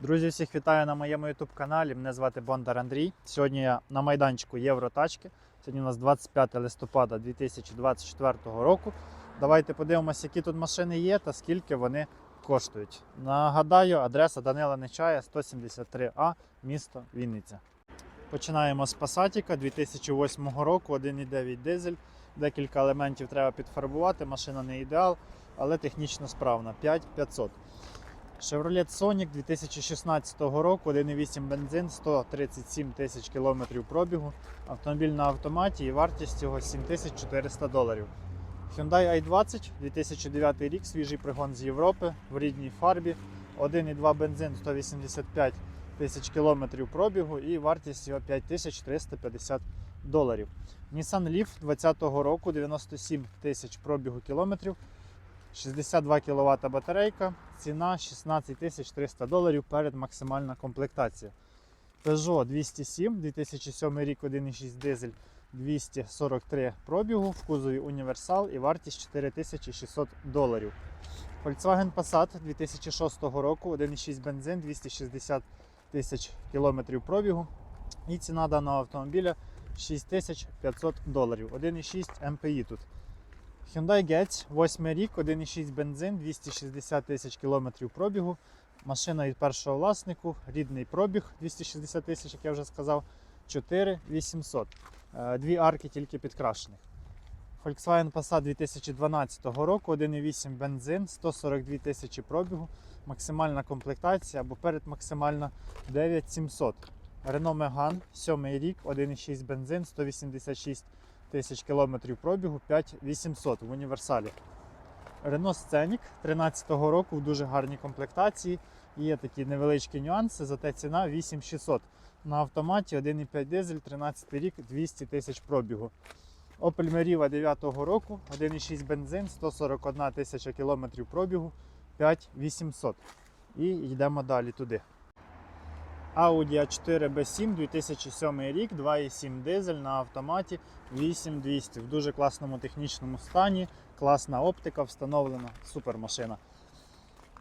Друзі, всіх вітаю на моєму YouTube каналі. Мене звати Бондар Андрій. Сьогодні я на майданчику Євротачки. Сьогодні у нас 25 листопада 2024 року. Давайте подивимося, які тут машини є та скільки вони коштують. Нагадаю, адреса Данила Нечая 173А, місто Вінниця. Починаємо з Пасатіка 2008 року, 1,9 дизель. Декілька елементів треба підфарбувати. Машина не ідеал, але технічно справна. 5500. Chevrolet Sonic 2016 року, 1,8 бензин, 137 тисяч кілометрів пробігу. Автомобіль на автоматі і вартість його 7400 доларів. Hyundai i20 2009 рік, свіжий пригон з Європи в рідній фарбі. 1,2 бензин, 185 тисяч кілометрів пробігу і вартість його 5350 доларів. Nissan Leaf 2020 року, 97 тисяч пробігу кілометрів. 62 кВт батарейка, ціна 16 300 доларів перед максимальна комплектація. Peugeot 207, 2007 рік 1,6 дизель 243 пробігу, в кузові універсал і вартість 4600 доларів. Volkswagen Passat 2006 року, 1,6 бензин, 260 тисяч кілометрів пробігу. І ціна даного автомобіля 6500 доларів. 1,6 MPI тут. Hyundai Getz, 8 рік, 1,6 бензин, 260 тисяч кілометрів пробігу. Машина від першого власнику, рідний пробіг 260 тисяч, як я вже сказав, 4800. Е, Дві арки тільки підкрашених. Volkswagen Passat 2012 року, 1,8 бензин, 142 тисячі пробігу, максимальна комплектація або передмаксимальна 9700. Renault Megane, 7 рік, 1,6 бензин, 186 тисяч кілометрів пробігу 5800 в універсалі. Renault Scenic 13 року в дуже гарній комплектації. Є такі невеличкі нюанси, зате ціна 8600. На автоматі 1,5 дизель, 13 рік, 200 тисяч пробігу. Opel Meriva 9 року, 1,6 бензин, 141 тисяча кілометрів пробігу, 5800. І йдемо далі туди. Audi A4 B7 2007 рік, 2,7 дизель на автоматі 8200 в дуже класному технічному стані, класна оптика встановлена, супер машина.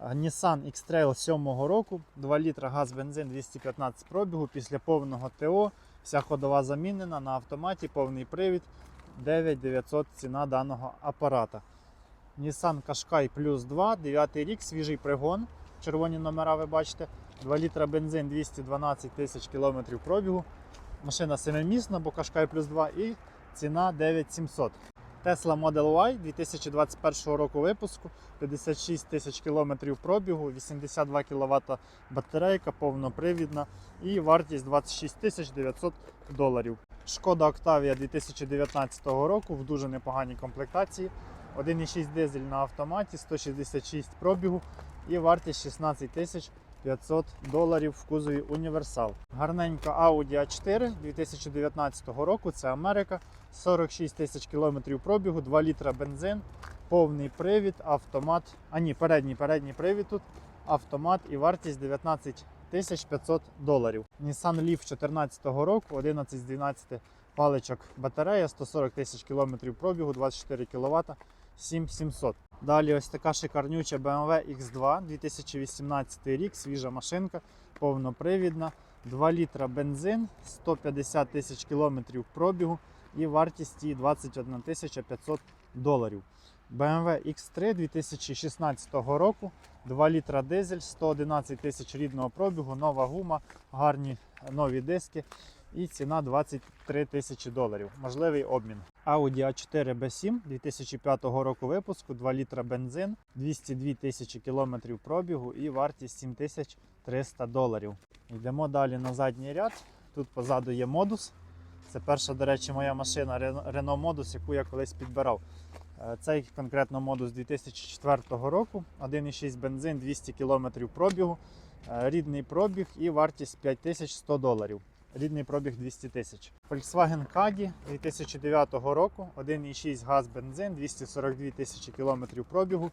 Nissan X-Trail 7 року, 2 літра газ бензин 215 пробігу після повного ТО. Вся ходова замінена на автоматі, повний привід 9900 ціна даного апарата. Nissan Qashqai Plus 2, 9 рік, свіжий пригон. Червоні номера ви бачите. 2 літра бензин 212 тисяч кілометрів пробігу. Машина семимісна, бо Qashqai плюс 2 і ціна 9700. Tesla Model Y 2021 року випуску, 56 тисяч кілометрів пробігу, 82 кВт батарейка, повнопривідна і вартість 26 тисяч 900 доларів. Шкода Octavia 2019 року в дуже непоганій комплектації. 1,6 дизель на автоматі, 166 пробігу і вартість 16 тисяч 500 доларів в кузові універсал. Гарненька Audi A4 2019 року. Це Америка. 46 тисяч кілометрів пробігу, 2 літра бензин, повний привід, автомат. А ні, передній передній привід тут, автомат і вартість 19 тисяч 500 доларів. Nissan Leaf 2014 року, 11 з 12 паличок батарея, 140 тисяч кілометрів пробігу, 24 кВт, 7700. Далі ось така шикарнюча BMW X2 2018 рік, свіжа машинка, повнопривідна, 2 літра бензин, 150 тисяч кілометрів пробігу і вартість її 21 тисяча 500 доларів. BMW X3 2016 року, 2 літра дизель, 111 тисяч рідного пробігу, нова гума, гарні нові диски і ціна 23 тисячі доларів. Можливий обмін. Audi A4 B7 2005 року випуску, 2 літра бензин, 202 тисячі кілометрів пробігу і вартість 7300 доларів. Йдемо далі на задній ряд. Тут позаду є модус. Це перша, до речі, моя машина Renault Modus, яку я колись підбирав. Е, Цей конкретно модус 2004 року, 1,6 бензин, 200 км пробігу, е, рідний пробіг і вартість 5100 доларів. Рідний пробіг 200 тисяч. Volkswagen Caddy 2009 року, 1,6 газ бензин, 242 тисячі кілометрів пробігу.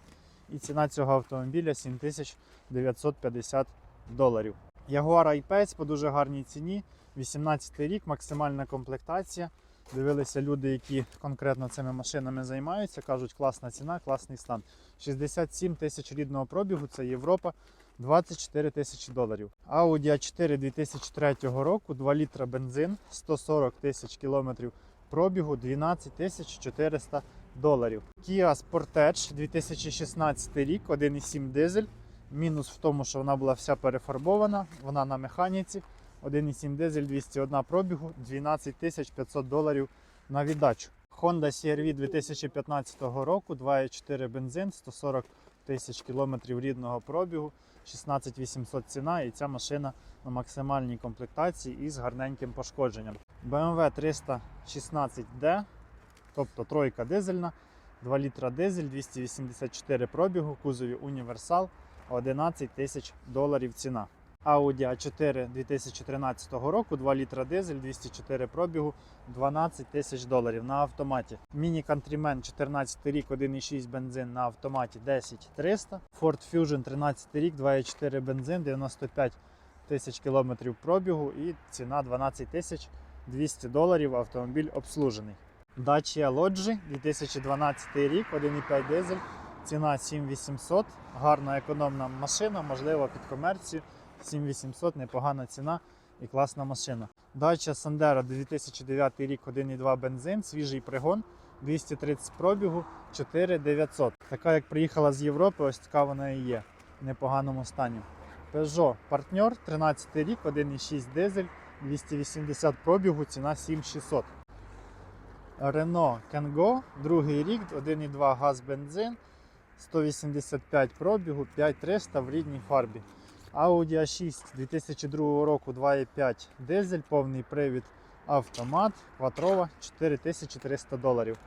І ціна цього автомобіля 7950 доларів. Jaguar I-Pace по дуже гарній ціні. 18 рік, максимальна комплектація. Дивилися люди, які конкретно цими машинами займаються. Кажуть, класна ціна, класний стан. 67 тисяч рідного пробігу, це Європа. 24 тисячі доларів. Audi A4 2003 року, 2 літра бензин, 140 тисяч кілометрів пробігу, 12 тисяч 400 доларів. Kia Sportage 2016 рік, 1,7 дизель. Мінус в тому, що вона була вся перефарбована, вона на механіці. 1,7 дизель 201 пробігу, 12 тисяч 500 доларів на віддачу. Honda CR-V 2015 року, 2,4 бензин, 140 тисяч кілометрів рідного пробігу, 16 800 ціна і ця машина на максимальній комплектації із гарненьким пошкодженням. BMW 316D, тобто тройка дизельна, 2 літра дизель, 284 пробігу, кузові універсал, 11 тисяч доларів ціна. Audi A4 2013 року, 2 літра дизель, 204 пробігу, 12 тисяч доларів на автоматі. Міні Countryman 14 рік, 1,6 бензин на автоматі 10 300. Ford Fusion 13 рік, 2,4 бензин, 95 тисяч кілометрів пробігу і ціна 12 тисяч 200 доларів. Автомобіль обслужений. Dacia Logi 2012 рік, 1,5 дизель, ціна 7800. Гарна економна машина, можливо, під комерцію. 7800, непогана ціна і класна машина. Dacia Sandero 2009 рік, 1,2 бензин, свіжий пригон, 230 пробігу, 4900. Така як приїхала з Європи, ось така вона і є в непоганому стані. Peugeot Partner 13 рік, 1,6 дизель, 280 пробігу, ціна 7600. Renault Kangoo, другий рік, 1,2 газ бензин, 185 пробігу, 5300 в рідній фарбі. Audi A6 2002 року 2,5 дизель, повний привід автомат, кватрова 4300 доларів.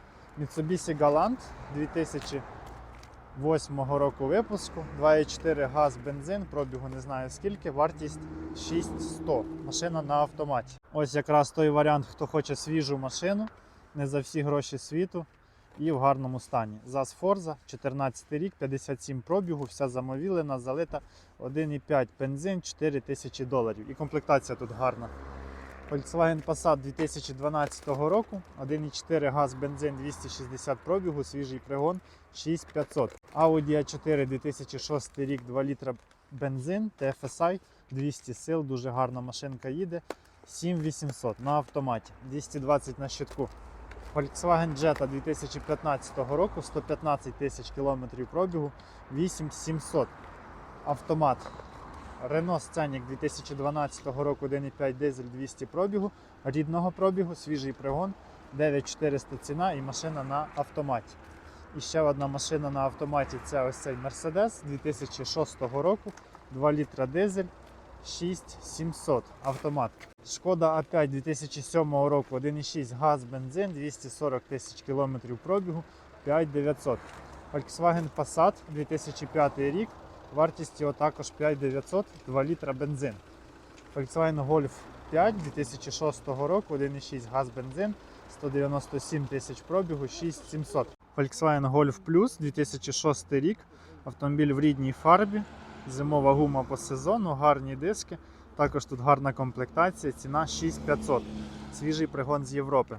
Mitsubishi Galant 2008 року випуску, 2,4 газ бензин, пробігу не знаю скільки, вартість 6100. Машина на автоматі. Ось якраз той варіант, хто хоче свіжу машину, не за всі гроші світу і в гарному стані. ЗАЗ Forza, 14 рік, 57 пробігу, вся замовілена, залита 1,5 бензин, 4 тисячі доларів. І комплектація тут гарна. Volkswagen Passat 2012 року, 1,4 газ бензин 260 пробігу, свіжий пригон 6500. Audi A4 2006 рік, 2 літра бензин, TFSI 200 сил, дуже гарна машинка їде. 7800 на автоматі, 220 на щитку. Volkswagen Jetta 2015 року, 115 тисяч кілометрів пробігу, 8700. Автомат. Renault Scenic 2012 року, 1,5 дизель 200 пробігу, рідного пробігу, свіжий пригон, 9400 ціна і машина на автоматі. І ще одна машина на автоматі це ось цей Mercedes 2006 року, 2 літра дизель, 6700 автомат. Шкода А5 2007 року, 1,6 газ, бензин, 240 тисяч кілометрів пробігу, 5900. Volkswagen Passat 2005 рік, вартість також 5900, 2 літра бензин. Volkswagen Golf 5 2006 року, 1,6 газ, бензин, 197 тисяч пробігу, 6700. Volkswagen Golf Plus 2006 рік, автомобіль в рідній фарбі, зимова гума по сезону, гарні диски. Також тут гарна комплектація, ціна 6500. Свіжий пригон з Європи.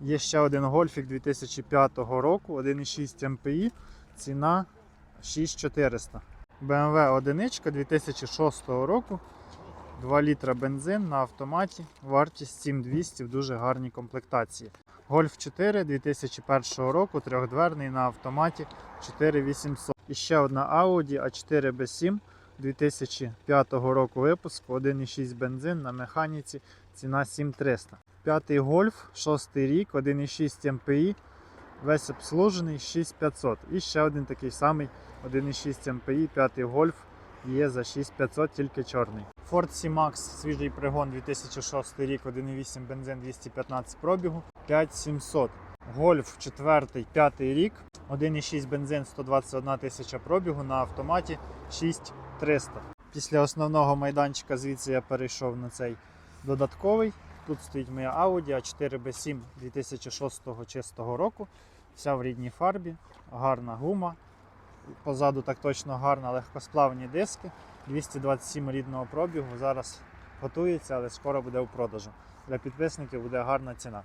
Є ще один гольфік 2005 року, 1,6 MPI, ціна 6400. BMW 1 2006 року, 2 літра бензин на автоматі, вартість 7200 в дуже гарній комплектації. Golf 4 2001 року, трьохдверний на автоматі 4800. І ще одна Audi A4 B7 2005 року випуску, 1,6 бензин на механіці, ціна 7300. П'ятий гольф, 6 рік, 1,6 MPI, весь обслужений 6500. І ще один такий самий 1,6 MPI, п'ятий гольф є за 6500, тільки чорний. Ford C-Max, свіжий пригон 2006 рік, 1,8 бензин 215 пробігу, 5700. Гольф 4, 5 рік, 1,6 бензин 121 тисяча пробігу на автоматі 6300. Після основного майданчика звідси я перейшов на цей додатковий. Тут стоїть моя Audi A4 B7 2006 чистого року. Вся в рідній фарбі, гарна гума. Позаду так точно гарна, легкосплавні диски. 227 рідного пробігу. Зараз готується, але скоро буде у продажу. Для підписників буде гарна ціна.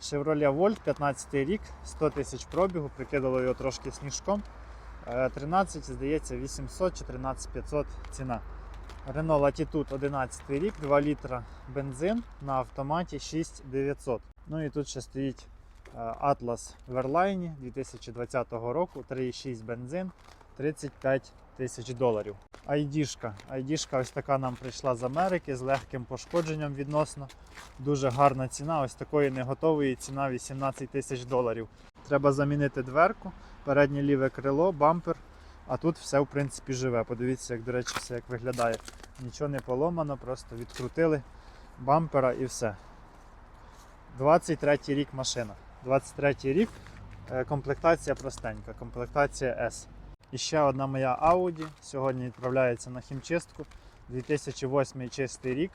Chevrolet Volt 15 рік, 100 тисяч пробігу, прикидало його трошки сніжком. Е, 13, здається, 800 чи 13500 ціна. Renault Latitude 11 рік, 2 літра бензин на автоматі 6900. Ну і тут ще стоїть е, Atlas Verline 2020 року, 3,6 бензин, 35 тисяч доларів. ID-шка. ID-шка ось така нам прийшла з Америки з легким пошкодженням відносно. Дуже гарна ціна. Ось такої не готової ціна 18 тисяч доларів. Треба замінити дверку, переднє ліве крило, бампер. А тут все в принципі живе. Подивіться, як, до речі, все як виглядає. Нічого не поломано, просто відкрутили бампера і все. 23 рік машина. 23 рік. Е, Комплектація простенька, комплектація S. І ще одна моя Audi. Сьогодні відправляється на хімчистку. 2008 чистий рік.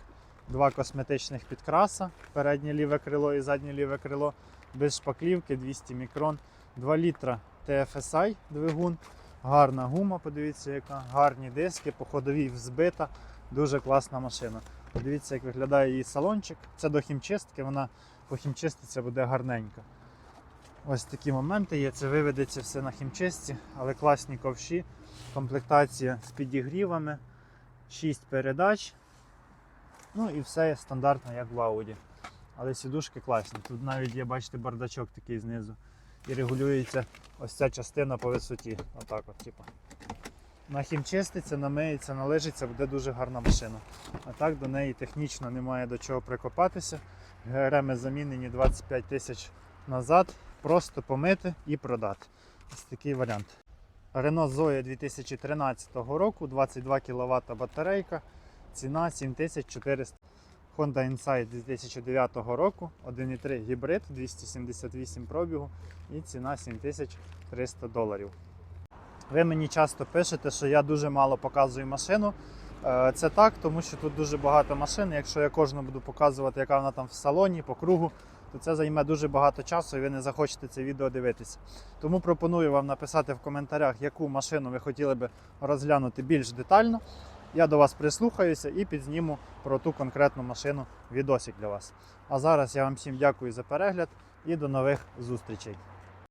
Два косметичних підкраса. Переднє ліве крило і заднє ліве крило. Без шпаклівки 200 мікрон. 2 літра TFSI двигун. Гарна гума, подивіться, яка гарні диски, по ходовій взбита. Дуже класна машина. Подивіться, як виглядає її салончик. Це до хімчистки, вона похімчиститься буде гарненька. Ось такі моменти є. Це виведеться все на хімчистці, але класні ковші. Комплектація з підігрівами, 6 передач. Ну і все стандартно, як в Audi. Але сідушки класні. Тут навіть є, бачите, бардачок такий знизу. І регулюється ось ця частина по висоті. Отак от, типу. На хімчиститься, намиється, належиться, буде дуже гарна машина. А так до неї технічно немає до чого прикопатися. ГРМ замінені 25 тисяч назад. Просто помити і продати. Ось такий варіант. Renault Zoe 2013 року, 22 кВт батарейка, ціна 7400. Honda Insight 2009 року, 1,3 гібрид, 278 пробігу і ціна 7300 доларів. Ви мені часто пишете, що я дуже мало показую машину. Е, Це так, тому що тут дуже багато машин. Якщо я кожну буду показувати, яка вона там в салоні, по кругу, то це займе дуже багато часу і ви не захочете це відео дивитися. Тому пропоную вам написати в коментарях, яку машину ви хотіли би розглянути більш детально. Я до вас прислухаюся і підзніму про ту конкретну машину відосик для вас. А зараз я вам всім дякую за перегляд і до нових зустрічей.